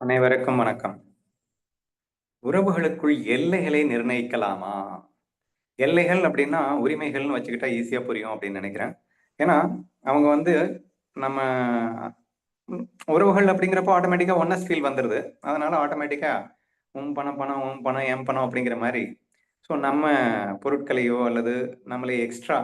அனைவருக்கும் வணக்கம். உறவுகளுக்குள் எல்லைகளை நிர்ணயிக்கலாமா? எல்லைகள் அப்படின்னா உரிமைகள்னு வச்சுக்கிட்டா ஈஸியா புரியும் அப்படின்னு நினைக்கிறேன். ஏன்னா அவங்க வந்து நம்ம உறவுகள் அப்படிங்கிறப்போ ஆட்டோமேட்டிக்கா ஒன்னஸ் ஃபீல் வந்துடுது அதனால ஆட்டோமேட்டிக்கா உன் பணம் பணம் உன் பணம் என் பணம் அப்படிங்கிற மாதிரி. ஸோ நம்ம பொருட்களையோ அல்லது நம்மளே எக்ஸ்ட்ரா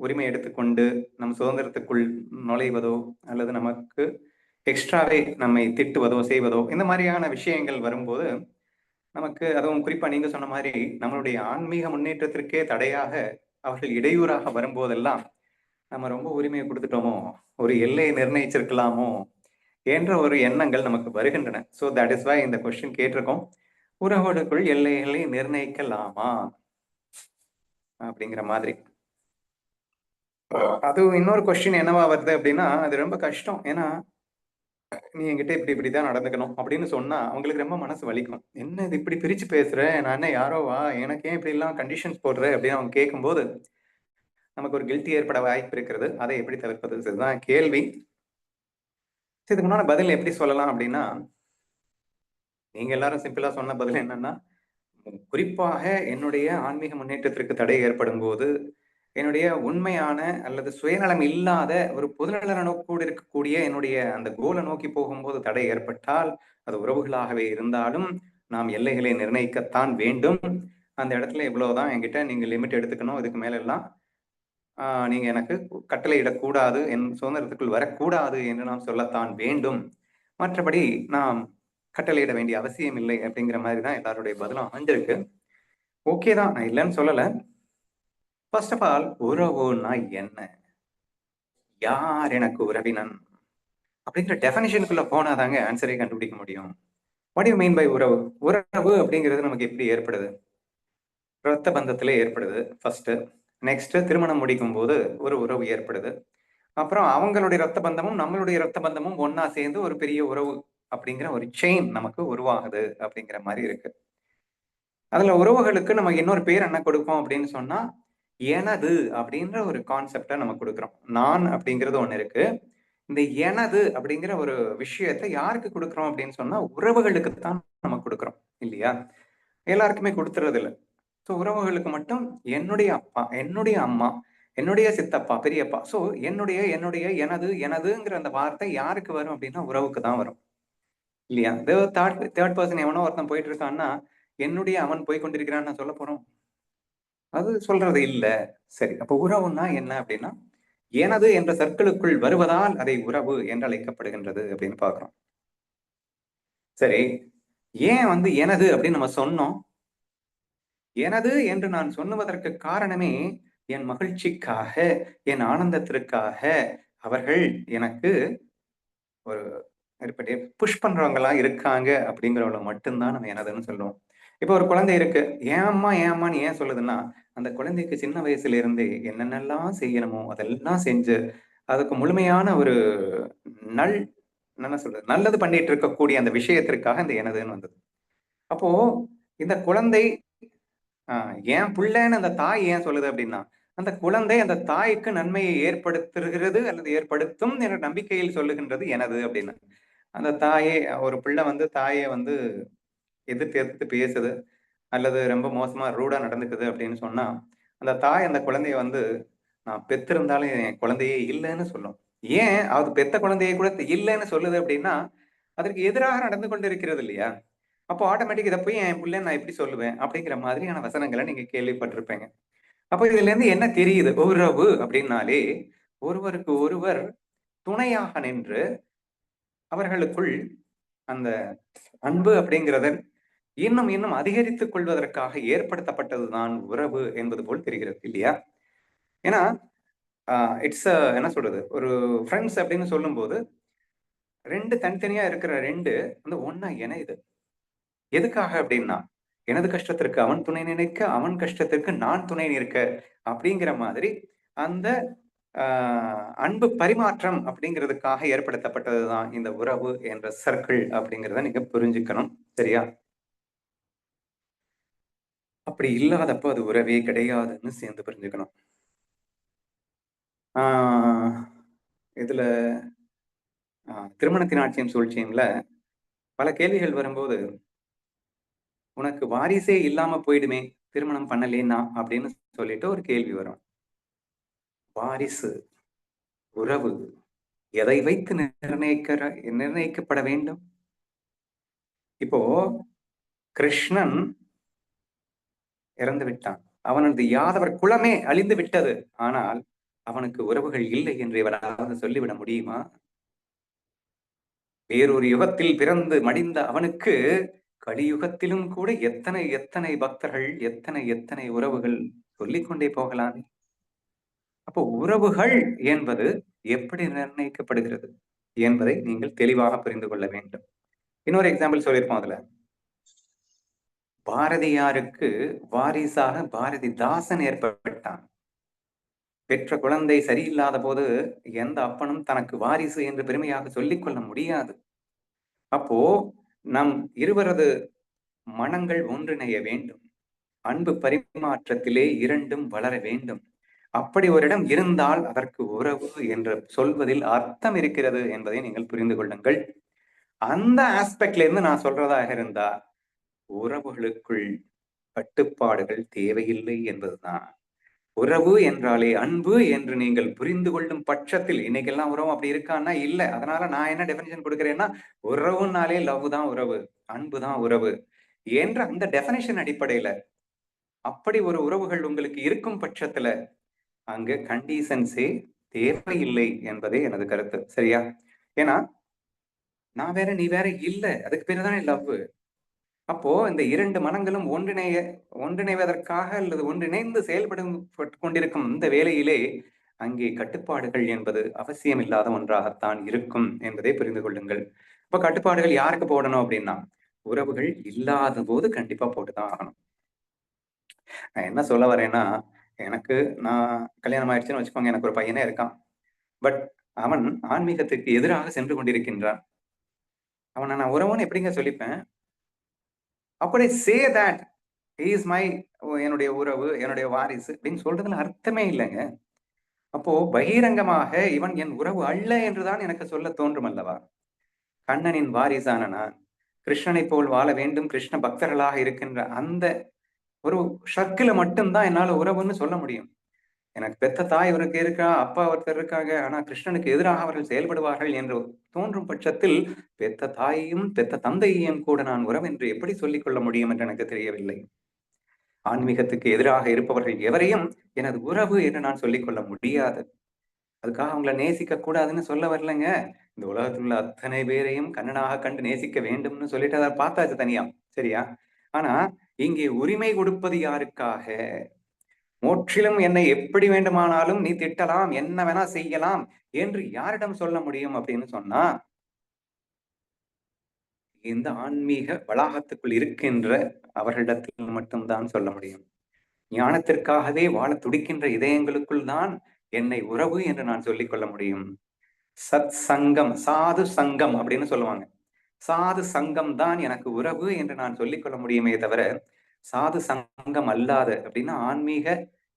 உரிமை எடுத்துக்கொண்டு நம் சுதந்திரத்துக்குள் நுழைவதோ அல்லது நமக்கு எக்ஸ்ட்ராவே நம்மை திட்டுவதோ செய்வதோ இந்த மாதிரியான விஷயங்கள் வரும்போது நமக்கு அதுவும் குறிப்பா நீங்க சொன்ன மாதிரி நம்மளுடைய ஆன்மீக முன்னேற்றத்திற்கே தடையாக அவர்கள் இடையூறாக வரும்போதெல்லாம் நம்ம ரொம்ப உரிமையை கொடுத்துட்டோமோ ஒரு எல்லையை நிர்ணயிச்சிருக்கலாமோ என்ற ஒரு எண்ணங்கள் நமக்கு வருகின்றன. ஸோ தட் இஸ் வை இந்த கொஸ்டின் கேட்டிருக்கோம். உறவுகளுக்குள் எல்லைகளை நிர்ணயிக்கலாமா? அப்படிங்கிற மாதிரி. அது இன்னொரு கொஸ்டின் என்னவா வருது அப்படின்னா அது ரொம்ப கஷ்டம். ஏன்னா நீ என்கிட்ட இப்படி இப்படிதான் நடந்துக்கணும் அப்படின்னு சொன்னா அவங்களுக்கு ரொம்ப மனசு வலிக்கும். என்ன இது இப்படி பிரிச்சு பேசுற? நான் என்ன யாரோவா? எனக்கு ஏன் இப்படி எல்லாம் கண்டிஷன்ஸ் போடுற? அப்படின்னு அவங்க கேட்கும்போது நமக்கு ஒரு கில்ட்டி ஏற்பட வாய்ப்பு இருக்கிறது. அதை எப்படி தவிர்ப்பது? இதுதான் கேள்வி. இதுக்கு முன்னாடி பதில் எப்படி சொல்லலாம் அப்படின்னா நீங்க எல்லாரும் சிம்பிளா சொன்ன பதில் என்னன்னா குறிப்பாக என்னுடைய ஆன்மீக முன்னேற்றத்திற்கு தடை ஏற்படும் போது என்னுடைய உண்மையான அல்லது சுயநலம் இல்லாத ஒரு பொதுநல நோக்கோடு இருக்கக்கூடிய என்னுடைய அந்த கோலை நோக்கி போகும்போது தடை ஏற்பட்டால் அது உறவுகளாகவே இருந்தாலும் நாம் எல்லைகளை நிர்ணயிக்கத்தான் வேண்டும். அந்த இடத்துல இவ்வளவுதான் என்கிட்ட நீங்க லிமிட் எடுத்துக்கணும். இதுக்கு மேல எல்லாம் நீங்க எனக்கு கட்டளையிடக்கூடாது என் சுதந்திரத்துக்குள் வரக்கூடாது என்று நாம் சொல்லத்தான் வேண்டும். மற்றபடி நாம் கட்டளையிட வேண்டிய அவசியம் இல்லை அப்படிங்கிற மாதிரி தான் எல்லாருடைய பதிலும் அமைஞ்சிருக்கு. ஓகே தான். நான் இல்லைன்னு சொல்லலை. ஃபர்ஸ்ட் ஆஃப் ஆல் உறவுனா என்ன? யார் எனக்கு உறவினன்? அப்படிங்கிற டெஃபனிஷனுக்குள்ள போனாதாங்க ஆன்சரே கண்டுபிடிக்க முடியும். வாட் யூ மீன் பை உறவு? உறவு அப்படிங்கிறது நமக்கு எப்படி ஏற்படுது? ரத்த பந்தத்துல ஏற்படுது ஃபர்ஸ்ட் நெக்ஸ்ட் திருமணம் முடிக்கும் போது ஒரு உறவு ஏற்படுது. அப்புறம் அவங்களுடைய ரத்த பந்தமும் நம்மளுடைய ரத்த பந்தமும் ஒன்னா சேர்ந்து ஒரு பெரிய உறவு அப்படிங்கிற ஒரு செயின் நமக்கு உருவாகுது அப்படிங்கிற மாதிரி இருக்கு. அதுல உறவுகளுக்கு நம்ம இன்னொரு பேர் என்ன கொடுப்போம் அப்படின்னு சொன்னா எனது அப்படின்ற ஒரு கான்செப்டை நம்ம கொடுக்குறோம். நான் அப்படிங்கிறது ஒன்று இருக்கு. இந்த எனது அப்படிங்கிற ஒரு விஷயத்த யாருக்கு கொடுக்குறோம் அப்படின்னு சொன்னா உறவுகளுக்கு தான் நம்ம கொடுக்குறோம் இல்லையா? எல்லாருக்குமே கொடுத்துறது இல்லை ஸோ உறவுகளுக்கு மட்டும் என்னுடைய அப்பா என்னுடைய அம்மா என்னுடைய சித்தப்பா பெரியப்பா. ஸோ என்னுடைய என்னுடைய எனது எனதுங்கிற அந்த வார்த்தை யாருக்கு வரும் அப்படின்னா உறவுக்கு தான் வரும். இல்லையா? தேர்ட் தேர்ட் பர்சன் எவனோ ஒருத்தன் போயிட்டு இருக்கான்னா என்னுடைய அவன் போய் கொண்டிருக்கிறான்னு சொல்ல போறோம். அது சொல்றது இல்ல. சரி அப்ப உறவுன்னா என்ன அப்படின்னா எனது என்ற சர்க்கிளுக்குள் வருவதால் அதை உறவு என்று அழைக்கப்படுகின்றது அப்படின்னு பாக்குறோம் சரி ஏன் வந்து எனது அப்படின்னு நம்ம சொன்னோம்? எனது என்று நான் சொன்னுவதற்கு காரணமே என் மகிழ்ச்சிக்காக என் ஆனந்தத்திற்காக. அவர்கள் எனக்கு ஒரு புஷ் பண்றவங்க இருக்காங்க அப்படிங்கிறவங்கள மட்டும்தான் நம்ம எனதுன்னு சொல்லுவோம். இப்போ ஒரு குழந்தை இருக்கு. ஏம்மா ஏம்மான்னு ஏன் சொல்லுதுன்னா அந்த குழந்தைக்கு சின்ன வயசுல இருந்தே என்னென்னலாம் செய்யணுமோ அதெல்லாம் செஞ்சு அதுக்கு முழுமையான ஒரு நல் என்ன சொல்றது நல்லது பண்ணிட்டு இருக்கக்கூடிய அந்த விஷயத்திற்காக இந்த எனதுன்னு வந்தது. அப்போ இந்த குழந்தை ஏன் பிள்ளைன்னு அந்த தாய் ஏன் சொல்லுது அப்படின்னா அந்த குழந்தை அந்த தாய்க்கு நன்மையை ஏற்படுத்துகிறது அல்லது ஏற்படுத்தும் என்ற நம்பிக்கையில் சொல்லுகின்றது எனது அப்படின்னு. அந்த தாயே ஒரு பிள்ளை வந்து தாயை வந்து எதிர்த்து எதிர்த்து பேசுது அல்லது ரொம்ப மோசமா ரூடா நடந்துக்குது அப்படின்னு சொன்னா அந்த தாய் அந்த குழந்தைய வந்து நான் பெத்திருந்தாலும் என் குழந்தையே இல்லைன்னு சொல்லும். ஏன்? அது பெத்த குழந்தையே கூட இல்லைன்னு சொல்லுது அப்படின்னா அதற்கு எதிராக நடந்து கொண்டு இருக்கிறது இல்லையா? அப்போ ஆட்டோமேட்டிக் இதை போய் என் பிள்ளை நான் எப்படி சொல்லுவேன் அப்படிங்கிற மாதிரியான வசனங்களை நீங்க கேள்விப்பட்டிருப்பீங்க. அப்போ இதுல இருந்து என்ன தெரியுது? உறவு அப்படின்னாலே ஒருவருக்கு ஒருவர் துணையாக நின்று அவர்களுக்குள் அந்த அன்பு அப்படிங்கிறத இன்னும் இன்னும் அதிகரித்துக் கொள்வதற்காக ஏற்படுத்தப்பட்டதுதான் உறவு என்பது போல் தெரிகிறது இல்லையா? ஏன்னா இட்ஸ் என்ன சொல்றது? ஒரு ஃப்ரெண்ட்ஸ் அப்படின்னு சொல்லும்போது ரெண்டு தனித்தனியா இருக்கிற ரெண்டு வந்து ஒன்னா இணையுது. எதுக்காக அப்படின்னா எனது கஷ்டத்திற்கு அவன் துணை நினைக்க அவன் கஷ்டத்திற்கு நான் துணை நிற்க அப்படிங்கிற மாதிரி அந்த அன்பு பரிமாற்றம் அப்படிங்கிறதுக்காக ஏற்படுத்தப்பட்டதுதான் இந்த உறவு என்ற சர்க்கிள் அப்படிங்கிறத நீங்க புரிஞ்சுக்கணும் சரியா? அப்படி இல்லாதப்போ அது உறவே கிடையாதுன்னு சேர்ந்து புரிஞ்சுக்கணும். ஆஹ் இதுல திருமணத்தின் ஆட்சியம் சூழ்ச்சியம்ல பல கேள்விகள் வரும்போது உனக்கு வாரிசே இல்லாம போயிடுமே திருமணம் பண்ணலேன்னா? அப்படின்னு சொல்லிட்டு ஒரு கேள்வி வரும். வாரிசு உறவு எதை வைத்து நிர்ணயிக்கிற நிர்ணயிக்கப்பட வேண்டும்? இப்போ கிருஷ்ணன் இறந்து விட்டான். அவனது யாதவர் குலமே அழிந்து விட்டது. ஆனால் அவனுக்கு உறவுகள் இல்லை என்று இவனாவது சொல்லிவிட முடியுமா? வேறொரு யுகத்தில் பிறந்து மடிந்த அவனுக்கு கலியுகத்திலும் கூட எத்தனை எத்தனை பக்தர்கள் எத்தனை எத்தனை உறவுகள் சொல்லிக் கொண்டே போகலாமே. அப்போ உறவுகள் என்பது எப்படி நிர்ணயிக்கப்படுகிறது என்பதை நீங்கள் தெளிவாக புரிந்து கொள்ள வேண்டும். இன்னொரு எக்ஸாம்பிள் சொல்லியிருப்போம் அதுல. பாரதியாருக்கு வாரிசாக பாரதிதாசன் ஏற்பட்டான். பெற்ற குழந்தை சரியில்லாத போது எந்த அப்பனும் தனக்கு வாரிசு என்று பெருமையாக சொல்லிக்கொள்ள முடியாது. அப்போ நம் இருவரது மனங்கள் ஒன்றிணைய வேண்டும். அன்பு பரிமாற்றத்திலே இரண்டும் வளர வேண்டும். அப்படி ஒரு இடம் இருந்தால் அதற்கு உறவு என்று சொல்வதில் அர்த்தம் இருக்கிறது என்பதை நீங்கள் புரிந்து கொள்ளுங்கள். அந்த ஆஸ்பெக்ட்ல இருந்து நான் சொல்றதாக இருந்தா உறவுகளுக்குள் கட்டுப்பாடுகள் தேவையில்லை என்பதுதான். உறவு என்றாலே அன்பு என்று நீங்கள் புரிந்து கொள்ளும் பட்சத்தில் இன்னைக்கெல்லாம் உறவு அப்படி இருக்கான்னா இல்ல. அதனால நான் என்ன டெபினேஷன் கொடுக்குறேன்னா உறவுனாலே லவ் தான் உறவு அன்பு தான் உறவு என்ற அந்த டெபினேஷன் அடிப்படையில அப்படி ஒரு உறவுகள் உங்களுக்கு இருக்கும் பட்சத்துல அங்கு கண்டிஷன்ஸே தேவையில்லை என்பதே எனது கருத்து. சரியா? ஏன்னா நான் வேற நீ வேற இல்லை. அதுக்கு பேர் தானே லவ் அப்போ இந்த இரண்டு மனங்களும் ஒன்றிணைய ஒன்றிணைவதற்காக அல்லது ஒன்றிணைந்து செயல்படும் கொண்டிருக்கும் இந்த வேலையிலே அங்கே கட்டுப்பாடுகள் என்பது அவசியம் இல்லாத ஒன்றாகத்தான் இருக்கும் என்பதை புரிந்து கொள்ளுங்கள். இப்ப கட்டுப்பாடுகள் யாருக்கு போடணும் அப்படின்னா உறவுகள் இல்லாத போது கண்டிப்பா போட்டுதான் ஆகணும். நான் என்ன சொல்ல வரேன்னா எனக்கு நான் கல்யாணம் ஆயிடுச்சுன்னு வச்சுக்கோங்க எனக்கு ஒரு பையனே இருக்கான். பட் அவன் ஆன்மீகத்துக்கு எதிராக சென்று கொண்டிருக்கின்றான். அவனை நான் உறவுன்னு எப்படிங்க சொல்லிப்பேன்? அப்படி சே தட் இஸ் மை என்னுடைய உறவு என்னுடைய வாரிசு அப்படின்னு சொல்றதுல அர்த்தமே இல்லைங்க. அப்போ பகிரங்கமாக இவன் என் உறவு அல்ல என்றுதான் எனக்கு சொல்ல தோன்றும் அல்லவா? கண்ணனின் வாரிசான நான் கிருஷ்ணனை போல் வாழ வேண்டும் கிருஷ்ண பக்தர்களாக இருக்கின்ற அந்த ஒரு ஷர்க்கில மட்டும்தான் என்னால உறவுன்னு சொல்ல முடியும். எனக்கு பெத்த தாய் இவருக்கு இருக்கா அப்பா ஒருத்தர் இருக்காங்க ஆனா கிருஷ்ணனுக்கு எதிராக அவர்கள் செயல்படுவார்கள் என்று தோன்றும் பட்சத்தில் பெத்த தாயையும் பெத்த தந்தையையும் கூட நான் உறவு என்று எப்படி சொல்லிக் கொள்ள முடியும் என்று எனக்கு தெரியவில்லை. ஆன்மீகத்துக்கு எதிராக இருப்பவர்கள் எவரையும் எனது உறவு என்று நான் சொல்லிக் கொள்ள முடியாது. அதுக்காக அவங்கள நேசிக்க கூடாதுன்னு சொல்ல வரலங்க. இந்த உலகத்தில் உள்ள அத்தனை பேரையும் கண்ணனாக கண்டு நேசிக்க வேண்டும்னு சொல்லிட்டு அதை பார்த்தாச்சு தனியா சரியா? ஆனா இங்கே உரிமை கொடுப்பது யாருக்காக? முற்றிலும் என்னை எப்படி வேண்டுமானாலும் நீ திட்டலாம் என்ன வேணா செய்யலாம் என்று யாரிடம் சொல்ல முடியும் அப்படின்னு சொன்னா இந்த ஆன்மீக வளாகத்துக்குள் இருக்கின்ற அவர்களிடத்தில் மட்டும்தான் சொல்ல முடியும். ஞானத்திற்காகவே வாழ துடிக்கின்ற இதயங்களுக்குள் தான் என்னை உறவு என்று நான் சொல்லிக் கொள்ள முடியும். சத் சங்கம் சாது சங்கம் அப்படின்னு சொல்லுவாங்க. சாது சங்கம் தான் எனக்கு உறவு என்று நான் சொல்லிக் கொள்ள முடியுமே தவிர சாது சங்கம் அல்லாத அப்படின்னா ஆன்மீக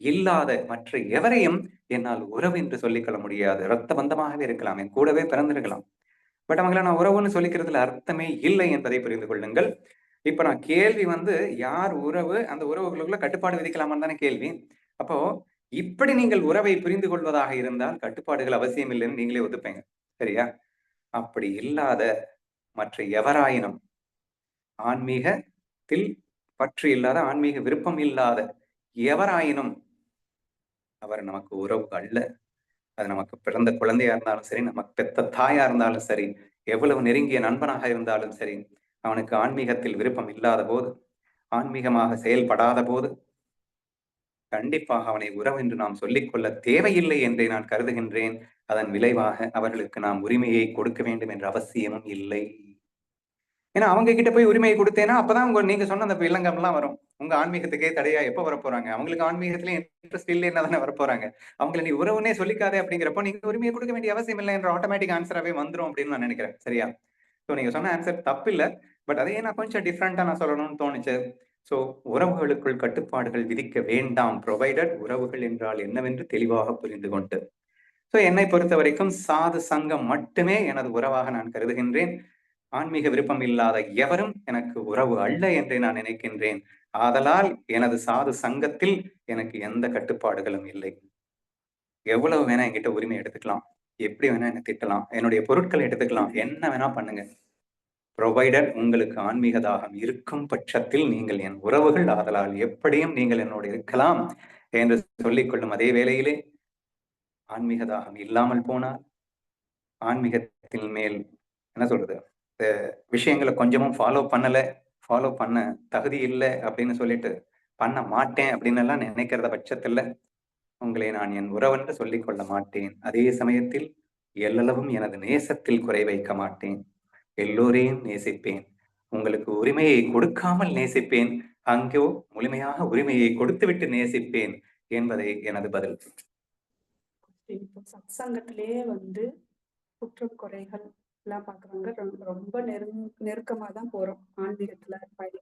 இல்லாத மற்ற எவரையும் என்னால் உறவு என்று சொல்லிக்கொள்ள முடியாது. ரத்த பந்தமாகவே இருக்கலாம் என் கூடவே பிறந்திருக்கலாம். பட் அவங்கள நான் உறவுன்னு சொல்லிக்கிறதுல அர்த்தமே இல்லை என்பதை புரிந்து கொள்ளுங்கள். இப்ப நான் கேள்வி வந்து யார் உறவு? அந்த உறவுகளுக்குள்ள கட்டுப்பாடு விதிக்கலாமான்னு தானே கேள்வி. அப்போ இப்படி நீங்கள் உறவை புரிந்து கொள்வதாக இருந்தால் கட்டுப்பாடுகள் அவசியம் இல்லைன்னு நீங்களே ஒத்துப்பீங்க. சரியா? அப்படி இல்லாத மற்ற எவராயினும் ஆன்மீகத்தில் பற்று இல்லாத ஆன்மீக விருப்பம் இல்லாத எவராயினும் அவர் நமக்கு உறவு அல்ல. அது நமக்கு பிறந்த குழந்தையா இருந்தாலும் சரி நமக்கு பெத்த தாயா இருந்தாலும் சரி எவ்வளவு நெருங்கிய நண்பனாக இருந்தாலும் சரி அவனுக்கு ஆன்மீகத்தில் விருப்பம் இல்லாத போது ஆன்மீகமாக செயல்படாத போது கண்டிப்பாக அவனை உறவு என்று நாம் சொல்லிக்கொள்ள தேவையில்லை என்றே நான் கருதுகின்றேன். அதன் விளைவாக அவர்களுக்கு நாம் உரிமையை கொடுக்க வேண்டும் என்ற அவசியமும் இல்லை. ஏன்னா அவங்க கிட்ட போய் உரிமையை கொடுத்தேன்னா அப்பதான் உங்க நீங்க சொன்ன அந்த வில்லங்கம் எல்லாம் வரும். உங்க ஆன்மீகத்துக்கே தடையா எப்ப வர போறாங்க அவங்களுக்கு ஆன்மீகத்திலே இன்ட்ரெஸ்ட் இல்லைன்னா என்ன தானே வர போறாங்க அவங்களை நீ உறவுனே சொல்லிக்காதே அப்படிங்கிறப்போ நீங்க உரிமையை கொடுக்க வேண்டிய அவசியம் இல்லை என்ற ஆட்டோமேட்டிக் ஆன்சராகவே வந்துடும் அப்படின்னு நான் நினைக்கிறேன். சரியா? ஸோ நீங்க சொன்ன ஆன்சர் தப்பு இல்லை பட் அதையே நான் கொஞ்சம் டிஃப்ரெண்டா நான் சொல்லணும்னு தோணுச்சு. ஸோ உறவுகளுக்குள் கட்டுப்பாடுகள் விதிக்க வேண்டாம். ப்ரொவைடட் உறவுகள் என்றால் என்னவென்று தெளிவாக புரிந்து கொண்டு. ஸோ என்னை பொறுத்த வரைக்கும் சாது சங்கம் மட்டுமே எனது உறவாக நான் கருதுகின்றேன். ஆன்மீக விருப்பம் இல்லாத எவரும் எனக்கு உறவு அல்ல என்றே நான் நினைக்கின்றேன். ஆதலால் எனது சாது சங்கத்தில் எனக்கு எந்த கட்டுப்பாடுகளும் இல்லை. எவ்வளவு வேணா என்கிட்ட உரிமை எடுத்துக்கலாம். எப்படி வேணா என்ன திட்டலாம். என்னுடைய பொருட்களை எடுத்துக்கலாம். என்ன வேணா பண்ணுங்க. ப்ரொவைடர் உங்களுக்கு ஆன்மீக தாகம் இருக்கும் பட்சத்தில் நீங்கள் என் உறவுகள் ஆதலால் எப்படியும் நீங்கள் என்னோடு இருக்கலாம் என்று சொல்லிக்கொள்ளும் அதே வேளையிலே ஆன்மீக தாகம் இல்லாமல் போனால் ஆன்மீகத்தின் மேல் என்ன சொல்றது? இந்த விஷயங்களை கொஞ்சமும் ஃபாலோ பண்ணல ஃபாலோ பண்ண தகுதி இல்லை அப்படின்னு சொல்லிட்டு பண்ண மாட்டேன் அப்படின்னு எல்லாம் நினைக்கிறத பட்சத்துல உங்களை நான் என் உறவென்று சொல்லிக் கொள்ள மாட்டேன். அதே சமயத்தில் எல்லளவும் எனது நேசத்தில் குறை வைக்க மாட்டேன். எல்லோரையும் நேசிப்பேன். உங்களுக்கு உரிமையை கொடுக்காமல் நேசிப்பேன். அங்கோ முழுமையாக உரிமையை கொடுத்துவிட்டு நேசிப்பேன் என்பதை எனது பதில். சத்சங்கத்திலேயே வந்து குற்றம் குறைகள் எல்லாம் பாக்குறாங்க ரொம்ப நெரு நெருங் நெருக்கமா தான் போறோம். ஆன்மீகத்துல பயணி